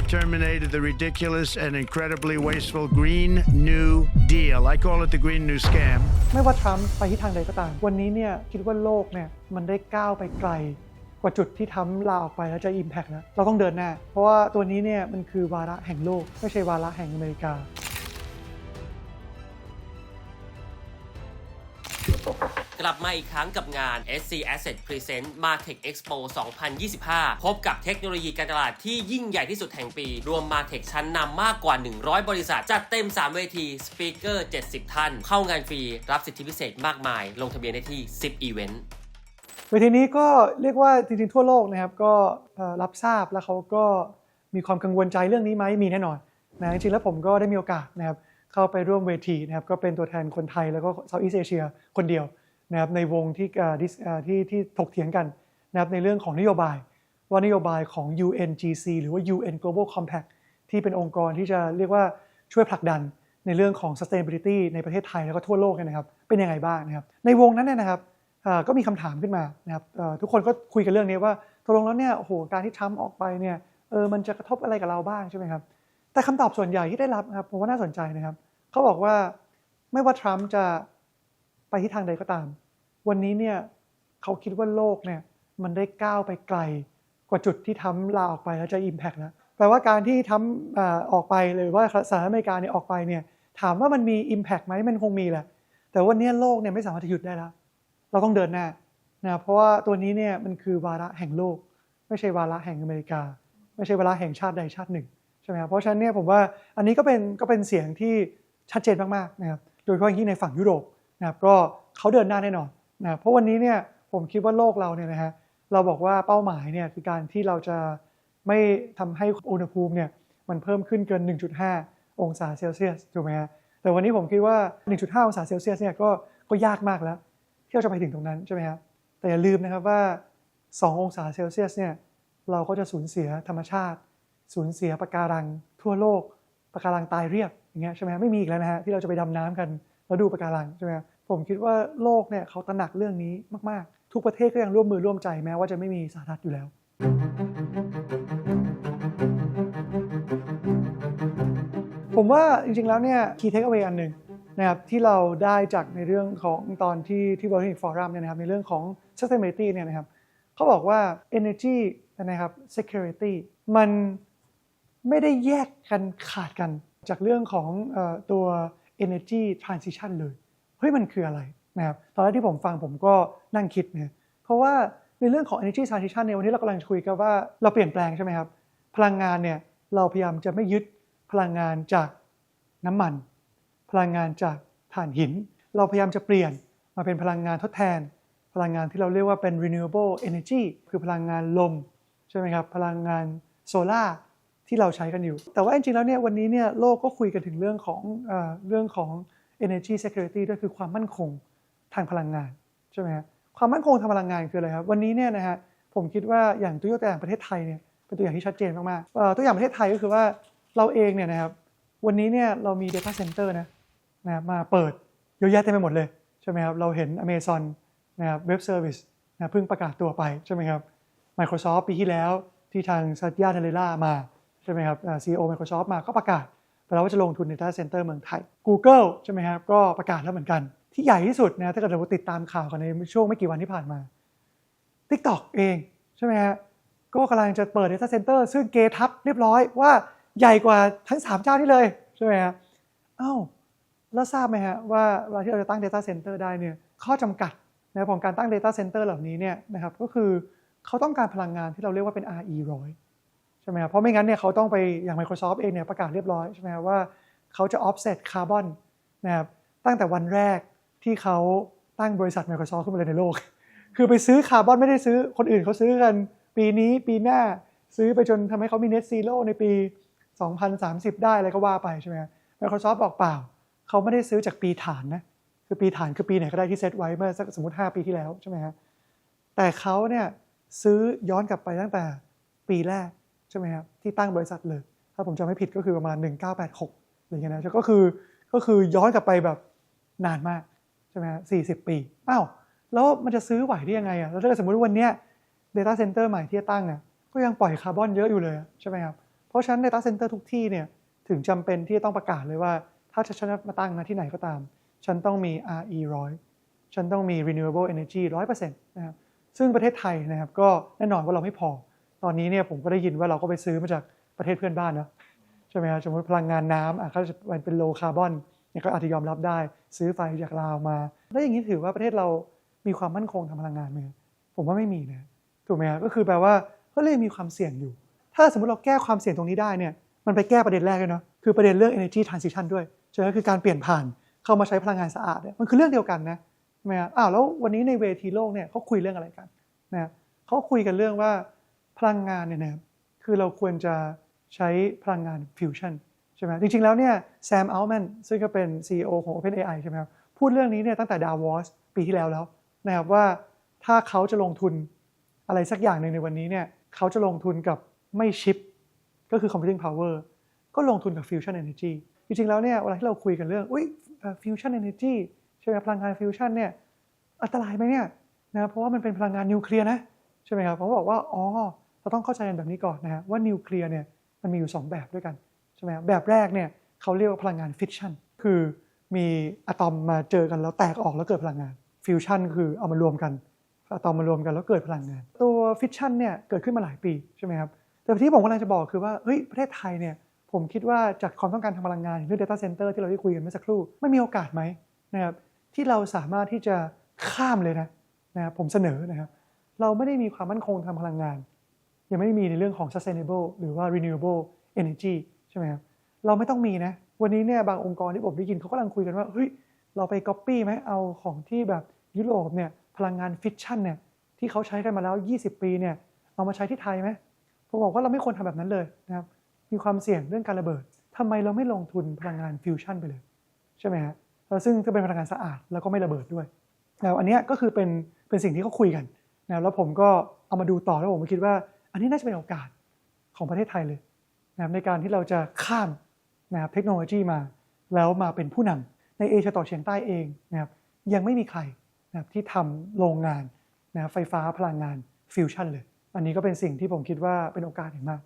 I terminated the ridiculous and incredibly wasteful Green New Deal. I call it the Green New Scam. ไม่ว่าทรัมป์ไปที่ทางใดก็ตาม วันนี้เนี่ยคิดว่าโลกเนี่ยมันได้ก้าวไปไกล กว่าจุดที่ทำลาออกไปแล้วจะ Impact แล้วเราต้องเดินหน้า เพราะว่าตัวนี้เนี่ยมันคือวาระแห่งโลก ไม่ใช่วาระแห่งอเมริกา กลับมาอีกครั้งกับงาน SC Asset Present Martech Expo 2025 พบกับเทคโนโลยีการตลาดที่ยิ่งใหญ่ที่สุดแห่งปี รวม Martech ชั้นนำมากกว่า 100 บริษัท จัดเต็ม 3 เวทีสปีกเกอร์70 ท่าน เข้างานฟรี รับสิทธิพิเศษมากมาย ลงทะเบียนได้ที่ 10อีเวนต์เวทีนี้ก็เรียกว่าจริงๆทั่วโลกนะครับก็รับทราบแล้วเขาก็มีความกังวลใจเรื่องนี้ไหมมีแน่นอนนะจริงๆแล้วผมก็ได้มีโอกาสนะครับเข้าไปร่วมเวทีนะครับก็เป็นตัวแทนคนไทยแล้วก็เซาท์อีสเอเชียคนเดียว นะครับในวงที่ที่ที่ถกเถียงกันนะครับในเรื่องของนโยบาย ว่านโยบายของ UNGC หรือว่า UN Global Compact ที่เป็นองค์กรที่จะเรียกว่าช่วยผลักดันในเรื่องของ sustainability ในประเทศไทยแล้วก็ทั่วโลกนะครับ เป็นยังไงบ้างนะครับ ในวงนั้นเนี่ยนะครับก็มีคำถามขึ้นมานะครับทุกคนก็คุยกันเรื่องนี้ว่าตกลงแล้วเนี่ยโอ้โหการที่ทรัมป์ออกไปเนี่ยเออมันจะกระทบอะไรกับเราบ้างใช่ไหมครับแต่คำตอบส่วนใหญ่ที่ได้รับนะครับผมว่าน่าสนใจนะครับเขาบอกว่าไม่ว่าทรัมป์จะ ไปที่ทางใดก็ตาม วันนี้เนี่ยเขาคิดว่าโลกเนี่ยมันได้ก้าวไปไกลกว่าจุดที่ทำลาออกไปแล้วจะ Impact แล้วแปลว่าการที่ทำอ่าออกไปหรือว่าสหรัฐอเมริกาเนี่ยออกไปเนี่ยถามว่ามันมี Impact ไหมมันคงมีแหละ แต่วันนี้โลกเนี่ยไม่สามารถจะหยุดได้แล้ว เราต้องเดินหน้านะเพราะว่าตัวนี้เนี่ยมันคือวาระแห่งโลก ไม่ใช่วาระแห่งอเมริกา ไม่ใช่วาระแห่งชาติใดชาติหนึ่งใช่ไหมครับเพราะฉะนั้นเนี่ยผมว่าอันนี้ก็เป็นก็เป็นเสียงที่ชัดเจนมากๆนะครับโดยเฉพาะอย่ในฝั่งยุโรป นะครับก็เขาเดินหน้าแน่นอนนะเพราะวันนี้เนี่ยผมคิดว่าโลกเราเนี่ยนะฮะเราบอกว่าเป้าหมายเนี่ยคือการที่เราจะไม่ทำให้อุณหภูมิเนี่ยมันเพิ่มขึ้นเกิน 1.5 องศาเซลเซียสถูกไหมฮะแต่วันนี้ผมคิดว่า 1.5 องศาเซลเซียสเนี่ยก็ก็ยากมากแล้วที่เราจะไปถึงตรงนั้นใช่ไหมครับแต่อย่าลืมนะครับว่า 2 องศาเซลเซียสเนี่ยเราก็จะสูญเสียธรรมชาติ สูญเสียปะการังทั่วโลกปะการังตายเรียบอย่างเงี้ยใช่ไหมไม่มีอีกแล้วนะฮะที่เราจะไปดำน้ำกัน แล้วดูปะการังใช่ไหมผมคิดว่าโลกเนี่ยเขาตระหนักเรื่องนี้มากๆ ทุกประเทศก็ยังร่วมมือร่วมใจแม้ว่าจะไม่มีสหรัฐอยู่แล้ว ผมว่าจริงๆแล้วเนี่ย key takeaway อันหนึ่งนะครับที่เราได้จากในเรื่องของตอนที่ที่ World Economic Forum เนี่ยนะครับในเรื่องของ sustainability เนี่ยนะครับเขาบอกว่า energy นะครับ security มันไม่ได้แยกกันขาดกันจากเรื่องของอตัว energy transition เลย เฮ้ยมันคืออะไรนะครับตอนแรกที่ผมฟังผมก็นั่งคิดเนี่ยเพราะว่าในเรื่องของ energy transition เนี่ยวันนี้เรากำลังคุยกันว่าเราเปลี่ยนแปลงใช่ไหมครับ พลังงานเนี่ยเราพยายามจะไม่ยึดพลังงานจากน้ำมัน พลังงานจากถ่านหิน เราพยายามจะเปลี่ยนมาเป็นพลังงานทดแทน พลังงานที่เราเรียกว่าเป็น renewable energy คือพลังงานลมใช่ไหมครับ พลังงานโซลา่า ที่เราใช้กันอยู่ แต่ว่าจริงๆแล้วเนี่ยวันนี้เนี่ยโลกก็คุยกันถึงเรื่องของเอเรื่องของ energy security ด้วยคือความมั่นคงทางพลังงานใช่ไหมครับความมั่นคงทางพลังงานคืออะไรครับวันนี้เนี่ยนะฮะผมคิดว่าอย่างตัวอย่างประเทศไทยเนี่ยเป็นตัวอย่างที่ชัดเจนมากๆตัวอย่างประเทศไทยก็คือว่าเราเองเนี่ยนะครับวันนี้เนี่ยเรามี data center นะนะมาเปิดเยอะแยะเต็มไปหมดเลยใช่ไหมครับเราเห็น Amazon นะครับเว็บเซอร์วิสนะเพิ่งประกาศตัวไปใช่ไหมครับ Microsoft ปีที่แล้วที่ทางซัตยาเทเลล่ามา ใช่ไหมครับอ่า CEO Microsoft มาก็ประกาศไปแล้วว่าจะลงทุนใน Data Center เมืองไทย Google ใช่ไหมครับก็ประกาศแล้วเหมือนกัน ที่ใหญ่ที่สุดนะถ้าเกิดเราติดตามข่าวกันในช่วงไม่กี่วันที่ผ่านมา TikTok เองใช่ไหมฮะก็กำลังจะเปิด Data Center ซึ่งเกทับเรียบร้อยว่าใหญ่กว่าทั้ง 3 เจ้านี่เลยใช่ไหมฮะอ้าวแล้วทราบไหมฮะว่าเวลาที่เราจะตั้ง Data Center ได้เนี่ยข้อจำกัดนะของการตั้ง Data Center เหล่านี้เนี่ยนะครับก็คือเขาต้องการพลังงานที่เราเรียกว่าเป็น RE ร้อย ช่ไหมครับเพราะไม่งั้นเนี่ยเขาต้องไปอย่าง Microsoft เองเนี่ยประกาศเรียบร้อยใช่ไหมครับว่าเขาจะ offset carbon นนะครับตั้งแต่วันแรกที่เขาตั้งบริษัท Microsoft ขึ้นมาเลยในโลก คือไปซื้อคาร์บอนไม่ได้ซื้อคนอื่นเขาซื้อกันปีนี้ปีหน้าซื้อไปจนทำให้เขามี net zero ในปี 2030 ได้อะไรก็ว่าไปใช่ไหม Microsoft บอกเปล่า เขาไม่ได้ซื้อจากปีฐานนะคือปีฐานคือปีไหนก็ได้ที่เซตไว้เมื่อสักสมมติ 5 ปีที่แล้วใช่ไหมฮะแต่เขาเนี่ยซื้อย้อนกลับไปตั้งแต่ปีแรก ใช่ไหมครับที่ตั้งบริษัทเลย ถ้าผมจำไม่ผิดก็คือประมาณ 1986อะไรอย่างเงี้ยนะก็คือก็คือย้อนกลับไปแบบนานมากใช่ไหมฮะ40ปีอ้าวแล้วมันจะซื้อไหวได้ยังไงอะแล้วถ้าสมมติว่าวันเนี้ย Data Center ใหม่ที่จะตั้งอะก็ยังปล่อยคาร์บอนเยอะอยู่เลยใช่ไหมครับเพราะฉะนั้น Data Center ทุกที่เนี่ยถึงจำเป็นที่จะต้องประกาศเลยว่า ถ้าฉันมาตั้งนะที่ไหนก็ตาม ฉันต้องมี RE 100ฉันต้องมี renewable energy 100%นะครับซึ่งประเทศไทยนะครับก็แน่นอนว่าเราไม่พอ ตอนนี้เนี่ยผมก็ได้ยินว่าเราก็ไปซื้อมาจากประเทศเพื่อนบ้านเนาะใช่ไหมครับสมมติพลังงานน้ำอะเขาจะเป็น low carbon เนี่ยก็อาจจะยอมรับได้ ซื้อไฟจากลาวมา แล้วอย่างนี้ถือว่าประเทศเรามีความมั่นคงทางพลังงานไหมผมว่าไม่มีนะถูกไหมครับก็คือแปลว่าก็เลยมีความเสี่ยงอยู่ ถ้าสมมติเราแก้ความเสี่ยงตรงนี้ได้เนี่ยมันไปแก้ประเด็นแรกเลยเนาะคือประเด็นเรื่อง energy transition ด้วยใช่ไหมคือการเปลี่ยนผ่านเข้ามาใช้พลังงานสะอาดเนี่ยมันคือเรื่องเดียวกันนะใช่ไหมครอ้าวแล้ววันนี้ในเวทีโลกเนี่ยเขาคุยเรื่องอะไรกันนะเขาคุยกันเรื่องว่า พลังงานเนี่ยนะครับคือเราควรจะใช้พลังงานฟิวชั่นใช่ไหมจริง ๆ แล้วเนี่ยแซมอัลแมนซึ่งก็เป็น CEO ของ OpenAI ใช่ไหมครับพูดเรื่องนี้เนี่ยตั้งแต่ดาวอสปีที่แล้วแล้วนะครับว่าถ้าเขาจะลงทุนอะไรสักอย่างหนึ่งในวันนี้เนี่ยเขาจะลงทุนกับไม่ชิป ก็คือ computing power ก็ลงทุนกับ fusion energy จริงๆ แล้วเนี่ยเวลาที่เราคุยกันเรื่องอุ้ยเอ่อ fusion energy ใช่ไหมพลังงาน fusion เนี่ยอันตรายไหมเนี่ยนะเพราะว่ามันเป็นพลังงานนิวเคลียร์นะใช่ไหมครับผมบอกว่าอ๋อ เราต้องเข้าใจกันแบบนี้ก่อนนะฮะว่านิวเคลียร์เนี่ยมันมีอยู่ 2 แบบด้วยกันใช่ไหมครับแบบแรกเนี่ยเขาเรียกว่าพลังงาน fission คือมีอะตอมมาเจอกันแล้วแตกออกแล้วเกิดพลังงาน fusion คือเอามารวมกันอะตอมมารวมกันแล้วเกิดพลังงาน ตัวฟิชชันเนี่ยเกิดขึ้นมาหลายปีใช่ไหมครับแต่ที่ผมกำลังจะบอกคือว่าเฮ้ยประเทศไทยเนี่ยผมคิดว่าจากความต้องการทางพลังงานอย่างเรื่อง Data Center ที่เราได้คุยกันเมื่อสักครู่ไม่มีโอกาสไหมนะครับที่เราสามารถที่จะข้ามเลยนะนะครับผมเสนอนะครับเราไม่ได้มีความมั่นคงทางพลังงาน ยังไม่มีในเรื่องของ sustainable หรือว่า renewable energy ใช่ไหมครับเราไม่ต้องมีนะ วันนี้เนี่ยบางองค์กรที่ผมได้ยินเขากำลังคุยกันว่าเฮ้ยเราไป copy ไหมเอาของที่แบบยุโรปเนี่ยพลังงานฟิชชั่นเนี่ยที่เขาใช้กันมาแล้ว 20 ปีเนี่ยเอามาใช้ที่ไทยไหมผมบอกว่าเราไม่ควรทำแบบนั้นเลยนะครับมีความเสี่ยงเรื่องการระเบิดทำไมเราไม่ลงทุนพลังงานฟิวชั่นไปเลย ใช่ไหมฮะซึ่งจะเป็นพลังงานสะอาดแล้วก็ไม่ระเบิดด้วยแล้วอันนี้ก็คือเป็นเป็นสิ่งที่เขาคุยกันนะแล้วผมก็เอามาดูต่อแล้วผมคิดว่า อันนี้น่าจะเป็นโอกาสของประเทศไทยเลยนะในการที่เราจะข้ามนะครับเทคโนโลยีมา แล้วมาเป็นผู้นำในเอเชียตะวันออกเฉียงใต้เองนะครับยังไม่มีใครนะครับที่ทำโรงงานนะไฟฟ้าพลังงานฟิวชั่นเลย อันนี้ก็เป็นสิ่งที่ผมคิดว่าเป็นโอกาสอย่างมาก